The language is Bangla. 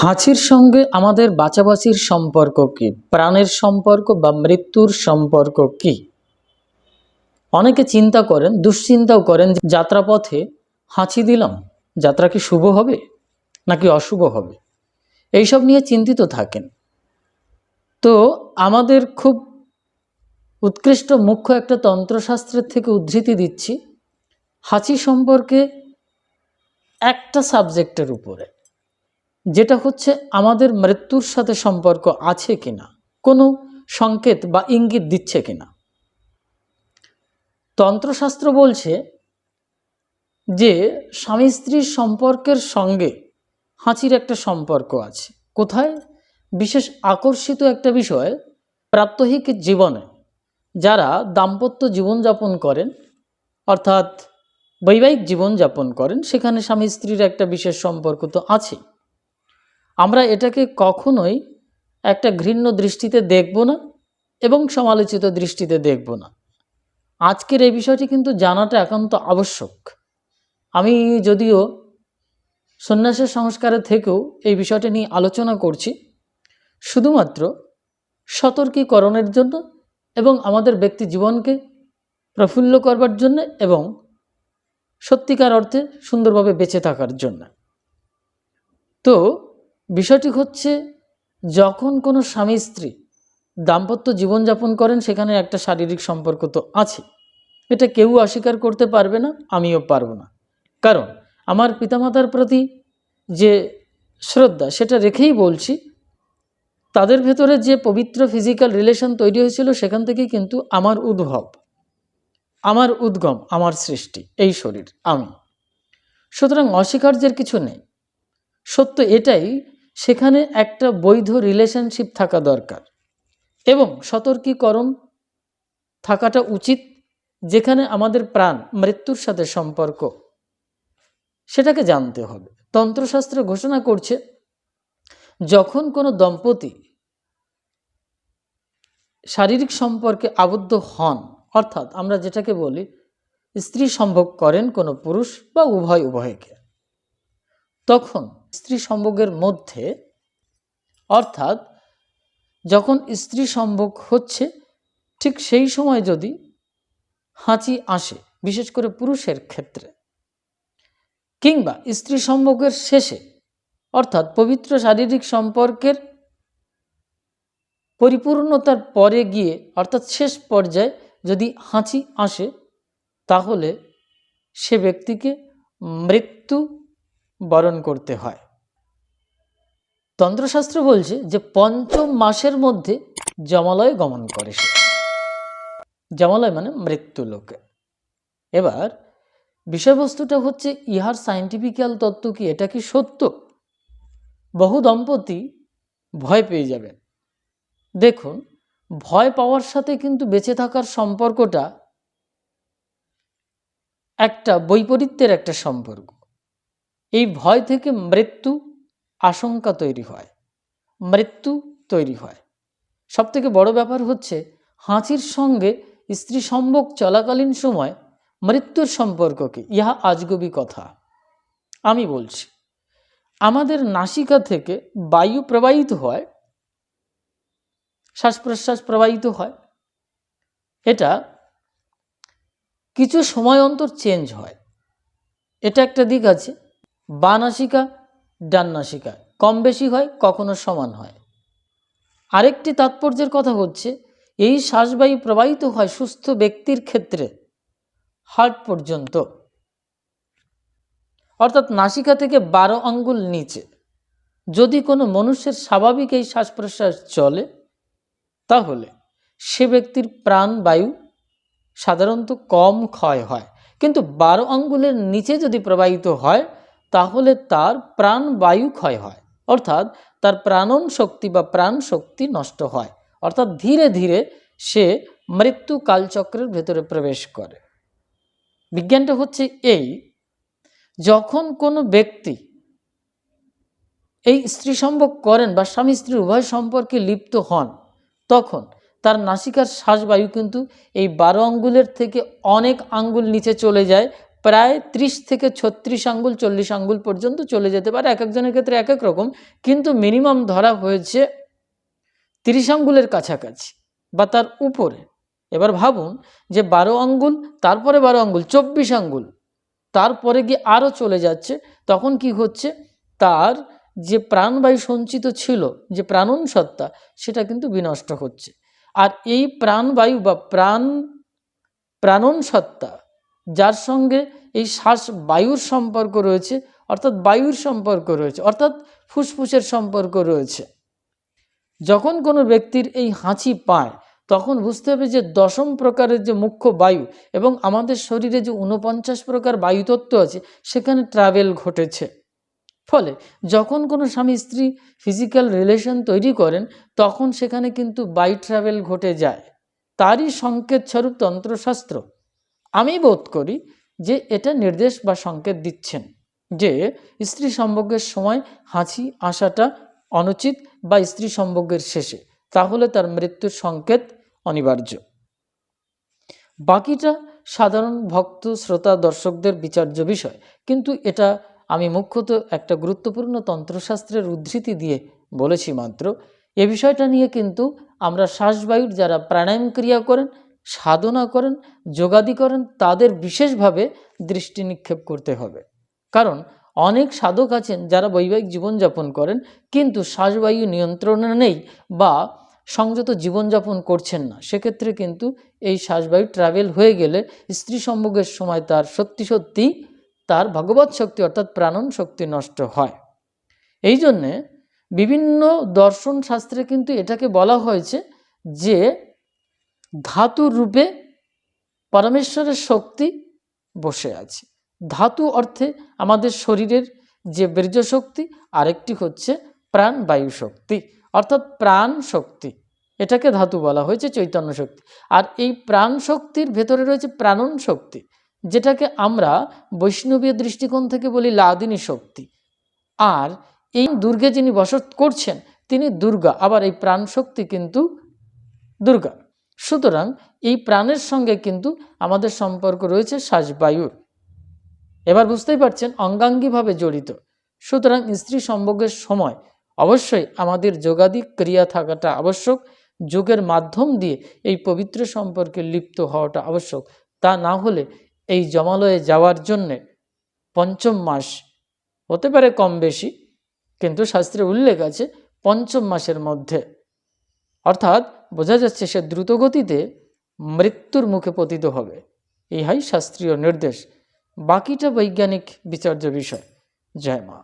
হাঁচির সঙ্গে আমাদের বাঁচাবাচির সম্পর্ক কি? প্রাণের সম্পর্ক বা মৃত্যুর সম্পর্ক কি? অনেকে চিন্তা করেন, দুশ্চিন্তাও করেন যাত্রাপথে হাঁচি দিলাম, যাত্রা কি শুভ হবে নাকি অশুভ হবে? এইসব নিয়ে চিন্তিত থাকেন। তো আমাদের খুব উৎকৃষ্ট মুখ্য একটা তন্ত্রশাস্ত্রের থেকে উদ্ধৃতি দিচ্ছি, হাঁচি সম্পর্কে একটা সাবজেক্টের উপরে। যেটা হচ্ছে আমাদের মৃত্যুর সাথে সম্পর্ক আছে কিনা, কোনো সংকেত বা ইঙ্গিত দিচ্ছে কিনা। তন্ত্রশাস্ত্র বলছে যে স্বামী স্ত্রীর সম্পর্কের সঙ্গে হাঁচির একটা সম্পর্ক আছে। কোথায়? বিশেষ আকর্ষিত একটা বিষয়, প্রাত্যহিক জীবনে যারা দাম্পত্য জীবনযাপন করেন, অর্থাৎ বৈবাহিক জীবনযাপন করেন, সেখানে স্বামী স্ত্রীর একটা বিশেষ সম্পর্ক তো আছেই আমরা এটাকে কখনোই একটা ঘৃণ্য দৃষ্টিতে দেখব না এবং সমালোচিত দৃষ্টিতে দেখব না। আজকের এই বিষয়টি কিন্তু জানাটা একান্ত আবশ্যক। আমি যদিও সন্ন্যাসের সংস্কারের থেকেও এই বিষয়টি নিয়ে আলোচনা করছি, শুধুমাত্র সতর্কীকরণের জন্য এবং আমাদের ব্যক্তি জীবনকে প্রফুল্ল করবার জন্য এবং সত্যিকার অর্থে সুন্দরভাবে বেঁচে থাকার জন্য। তো বিষয়টি হচ্ছে, যখন কোনো স্বামী স্ত্রী দাম্পত্য জীবনযাপন করেন, সেখানে একটা শারীরিক সম্পর্ক তো আছে। এটা কেউ অস্বীকার করতে পারবে না, আমিও পারব না। কারণ, আমার পিতামাতার প্রতি যে শ্রদ্ধা, সেটা রেখেই বলছি, তাদের ভেতরে যে পবিত্র ফিজিক্যাল রিলেশন তৈরি হয়েছিল, সেখান থেকেই কিন্তু আমার উদ্ভব, আমার উদ্গম, আমার সৃষ্টি, এই শরীর, আমি। সুতরাং অস্বীকার্যের কিছু নেই। সত্য এটাই সেখানে একটা বৈধ রিলেশনশিপ থাকা দরকার এবং সতর্কীকরণ থাকাটা উচিত যেখানে আমাদের প্রাণ মৃত্যুর সাথে সম্পর্ক। সেটাকে জানতে হবে। তন্ত্রশাস্ত্র ঘোষণা করছে, যখন কোনো দম্পতি শারীরিক সম্পর্কে আবদ্ধ হন, অর্থাৎ আমরা যেটাকে বলি স্ত্রী সম্ভোগ করেন কোনো পুরুষ বা উভয় উভয়কে, তখন স্ত্রী সম্ভোগের মধ্যে, অর্থাৎ যখন স্ত্রী সম্ভোগ হচ্ছে, ঠিক সেই সময় যদি হাঁচি আসে, বিশেষ করে পুরুষের ক্ষেত্রে, কিংবা স্ত্রী সম্ভোগের শেষে, অর্থাৎ পবিত্র শারীরিক সম্পর্কের পরিপূর্ণতার পরে গিয়ে, অর্থাৎ শেষ পর্যায়ে যদি হাঁচি আসে, তাহলে সে ব্যক্তিকে মৃত্যু বরণ করতে হয়। তন্ত্রশাস্ত্র বলছে যে পঞ্চম মাসের মধ্যে জমালয় গমন করে সে। জমালয় মানে মৃত্যু লোকে এবার বিষয়বস্তুটা হচ্ছে, ইহার সাইন্টিফিক্যাল তত্ত্ব কি, এটা কি সত্য? বহু দম্পতি ভয় পেয়ে যাবেন। দেখুন, ভয় পাওয়ার সাথে কিন্তু বেঁচে থাকার সম্পর্কটা একটা বৈপরীত্যের একটা সম্পর্ক। এই ভয় থেকে মৃত্যু আশঙ্কা তৈরি হয়, মৃত্যু তৈরি হয়। সবথেকে বড় ব্যাপার হচ্ছে, হাঁচির সঙ্গে স্ত্রী সম্ভোগ চলাকালীন সময় মৃত্যুর সম্পর্ককে, ইহা আজগবি কথা। আমি বলছি, আমাদের নাসিকা থেকে বায়ু প্রবাহিত হয় শ্বাস প্রশ্বাস প্রবাহিত হয়। এটা কিছু সময় অন্তর চেঞ্জ হয়। এটা একটা দিক আছে, বা নাসিকা ডান নাসিকা কম বেশি হয়, কখনো সমান হয়। আরেকটি তাৎপর্যের কথা হচ্ছে, এই শ্বাসবায়ু প্রবাহিত হয় সুস্থ ব্যক্তির ক্ষেত্রে, হার্ট পর্যন্ত। অর্থাৎ নাসিকা থেকে বারো আঙ্গুল নিচে। যদি কোনো মনুষ্যের স্বাভাবিক এই শ্বাস প্রশ্বাস চলে, তাহলে সে ব্যক্তির প্রাণবায়ু সাধারণত কম ক্ষয় হয়। কিন্তু বারো আঙ্গুলের নিচে যদি প্রবাহিত হয় তাহলে তার প্রাণবায়ু ক্ষয় হয়। অর্থাৎ তার প্রাণন শক্তি বা প্রাণ শক্তি নষ্ট হয়। অর্থাৎ ধীরে ধীরে সে মৃত্যু কালচক্রের ভেতরে প্রবেশ করে। বিজ্ঞানটা হচ্ছে এই, যখন কোনো ব্যক্তি এই স্ত্রী সম্ভোগ করেন বা স্বামী স্ত্রী উভয় সম্পর্কে লিপ্ত হন, তখন তার নাসিকার শ্বাসবায়ু কিন্তু এই বারো আঙ্গুলের থেকে অনেক আঙ্গুল নিচে চলে যায় প্রায় ত্রিশ থেকে ছত্রিশ আঙ্গুল, চল্লিশ আঙ্গুল পর্যন্ত চলে যেতে পারে, এক একজনের ক্ষেত্রে এক এক রকম। কিন্তু মিনিমাম ধরা হয়েছে তিরিশ আঙ্গুলের কাছাকাছি বা তার উপরে। এবার ভাবুন যে বারো আঙ্গুল, তারপরে বারো আঙ্গুল, চব্বিশ আঙ্গুল, তারপরে গিয়ে আরও চলে যাচ্ছে, তখন কি হচ্ছে? তার যে প্রাণবায়ু সঞ্চিত ছিল, যে প্রাণন সত্তা সেটা কিন্তু বিনষ্ট হচ্ছে। আর এই প্রাণবায়ু বা প্রাণ প্রাণন সত্তা যার সঙ্গে এই শ্বাস বায়ুর সম্পর্ক রয়েছে, অর্থাৎ বায়ুর সম্পর্ক রয়েছে, অর্থাৎ ফুসফুসের সম্পর্ক রয়েছে। যখন কোনো ব্যক্তির এই হাঁচি পায়, তখন বুঝতে হবে যে দশম প্রকারের যে মুখ্য বায়ু এবং আমাদের শরীরে যে ঊনপঞ্চাশ প্রকার বায়ুতত্ত্ব আছে, সেখানে ট্রাভেল ঘটেছে। ফলে যখন কোনো স্বামী স্ত্রী ফিজিক্যাল রিলেশন তৈরি করেন, তখন সেখানে কিন্তু বায়ু ট্রাভেল ঘটে যায়। তারই সংকেত স্বরূপ তন্ত্রশাস্ত্র। আমি বোধ করি যে এটা নির্দেশ বা সংকেত দিচ্ছেন যে স্ত্রী সম্ভোগের সময় হাঁচি আসাটা অনুচিত বা স্ত্রী সম্ভোগের শেষে। তাহলে তার মৃত্যুর সংকেত অনিবার্য। বাকিটা সাধারণ ভক্ত, শ্রোতা, দর্শকদের বিচার্য বিষয়। কিন্তু এটা আমি মুখ্যত একটা গুরুত্বপূর্ণ তন্ত্রশাস্ত্রের উদ্ধৃতি দিয়ে বলেছি মাত্র। এ বিষয়টা নিয়ে কিন্তু আমরা শ্বাসবায়ুর যারা প্রাণায়াম ক্রিয়া করেন সাধনা করেন, যোগাদি করেন, তাদের বিশেষভাবে দৃষ্টি নিক্ষেপ করতে হবে। কারণ অনেক সাধক আছেন যারা বৈবাহিক জীবনযাপন করেন, কিন্তু শ্বাসবায়ু নিয়ন্ত্রণে নেই বা সংযত জীবনযাপন করছেন না। সেক্ষেত্রে কিন্তু এই শ্বাসবায়ু ট্রাভেল হয়ে গেলে স্ত্রী সম্ভোগের সময় তার সত্যি সত্যি তার ভগবত শক্তি অর্থাৎ প্রাণন শক্তি নষ্ট হয়। এই জন্যে বিভিন্ন দর্শন শাস্ত্রে কিন্তু এটাকে বলা হয়েছে যে ধাতুর রূপে পরমেশ্বরের শক্তি বসে আছে। ধাতু অর্থে আমাদের শরীরের যে বীর্য শক্তি, আরেকটি হচ্ছে প্রাণ বায়ু শক্তি, অর্থাৎ প্রাণ শক্তি। এটাকে ধাতু বলা হয়েছে, চৈতন্য শক্তি। আর এই প্রাণ শক্তির ভেতরে রয়েছে প্রাণন শক্তি, যেটাকে আমরা বৈষ্ণবীয় দৃষ্টিকোণ থেকে বলি লাদিনী শক্তি। আর এই দুর্গে যিনি বসত করছেন, তিনি দুর্গা, আবার এই প্রাণ শক্তি কিন্তু দুর্গা। সুতরাং এই প্রাণের সঙ্গে কিন্তু আমাদের সম্পর্ক রয়েছে শ্বাসবায়ুর। এবার বুঝতেই পারছেন অঙ্গাঙ্গিভাবে জড়িত। সুতরাং স্ত্রী সম্ভোগের সময় অবশ্যই আমাদের যোগাদি ক্রিয়া থাকাটা আবশ্যক, যোগের মাধ্যম দিয়ে এই পবিত্র সম্পর্কে লিপ্ত হওয়াটা আবশ্যক। তা না হলে এই জমালয়ে যাওয়ার জন্যে পঞ্চম মাস হতে পারে কম বেশি, কিন্তু শাস্ত্রে উল্লেখ আছে পঞ্চম মাসের মধ্যে। অর্থাৎ বোঝা যাচ্ছে সে দ্রুতগতিতে মৃত্যুর মুখে পতিত হবে। ইহাই শাস্ত্রীয় নির্দেশ। বাকিটা বৈজ্ঞানিক বিচার্য বিষয়। জয় মা।